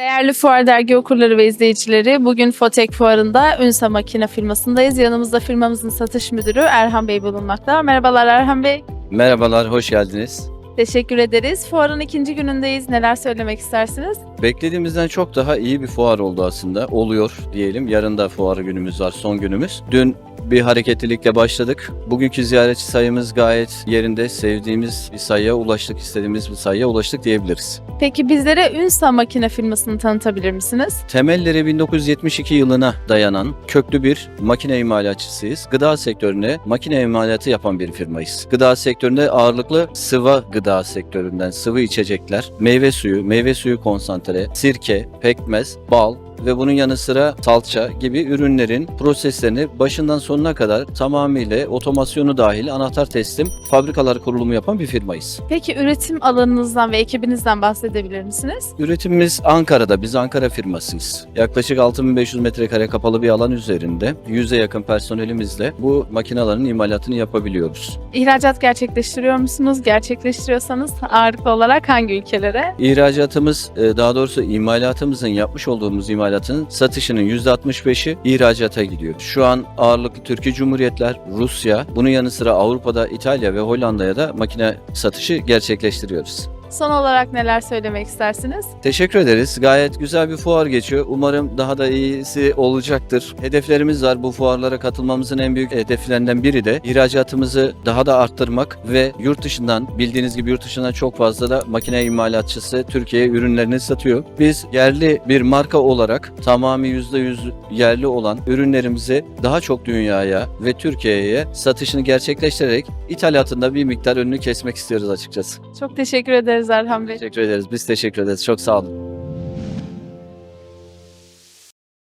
Değerli Fuar Dergi okurları ve izleyicileri, bugün Fotek Fuarı'nda Ünsa Makine firmasındayız. Yanımızda firmamızın satış müdürü Erhan Bey bulunmakta. Merhabalar Erhan Bey. Merhabalar, hoş geldiniz. Teşekkür ederiz. Fuarın ikinci günündeyiz. Neler söylemek istersiniz? Beklediğimizden çok daha iyi bir fuar oldu aslında. Oluyor diyelim. Yarın da fuarı günümüz var, son günümüz. Dün bir hareketlilikle başladık. Bugünkü ziyaretçi sayımız gayet yerinde. Sevdiğimiz bir sayıya ulaştık, istediğimiz bir sayıya ulaştık diyebiliriz. Peki bizlere Ünsa Makine firmasını tanıtabilir misiniz? Temelleri 1972 yılına dayanan köklü bir makine imalatçısıyız. Gıda sektörüne makine imalatı yapan bir firmayız. Gıda sektöründe ağırlıklı sıvı gıda sektöründen sıvı içecekler, meyve suyu, meyve suyu konsantre, sirke, pekmez, bal, ve bunun yanı sıra salça gibi ürünlerin proseslerini başından sonuna kadar tamamıyla otomasyonu dahil anahtar teslim fabrikalar kurulumu yapan bir firmayız. Peki üretim alanınızdan ve ekibinizden bahsedebilir misiniz? Üretimimiz Ankara'da. Biz Ankara firmasıyız. Yaklaşık 6500 metrekare kapalı bir alan üzerinde 100'e yakın personelimizle bu makinelerin imalatını yapabiliyoruz. İhracat gerçekleştiriyor musunuz? Gerçekleştiriyorsanız ağırlıklı olarak hangi ülkelere? İhracatımız, e, daha doğrusu imalatımızın yapmış olduğumuz imalatın satışının %65'i ihracata gidiyor. Şu an ağırlıklı Türkiye Cumhuriyetler, Rusya, bunun yanı sıra Avrupa'da İtalya ve Hollanda'ya da makine satışı gerçekleştiriyoruz. Son olarak neler söylemek istersiniz? Teşekkür ederiz. Gayet güzel bir fuar geçiyor. Umarım daha da iyisi olacaktır. Hedeflerimiz var. Bu fuarlara katılmamızın en büyük hedeflerinden biri de ihracatımızı daha da arttırmak ve yurt dışından bildiğiniz gibi yurt dışından çok fazla da makine imalatçısı Türkiye'ye ürünlerini satıyor. Biz yerli bir marka olarak tamamı %100 yerli olan ürünlerimizi daha çok dünyaya ve Türkiye'ye satışını gerçekleştirerek ithalatında bir miktar önünü kesmek istiyoruz açıkçası. Çok teşekkür ederiz Erhan Bey. Teşekkür ederiz. Biz teşekkür ederiz. Çok sağ olun.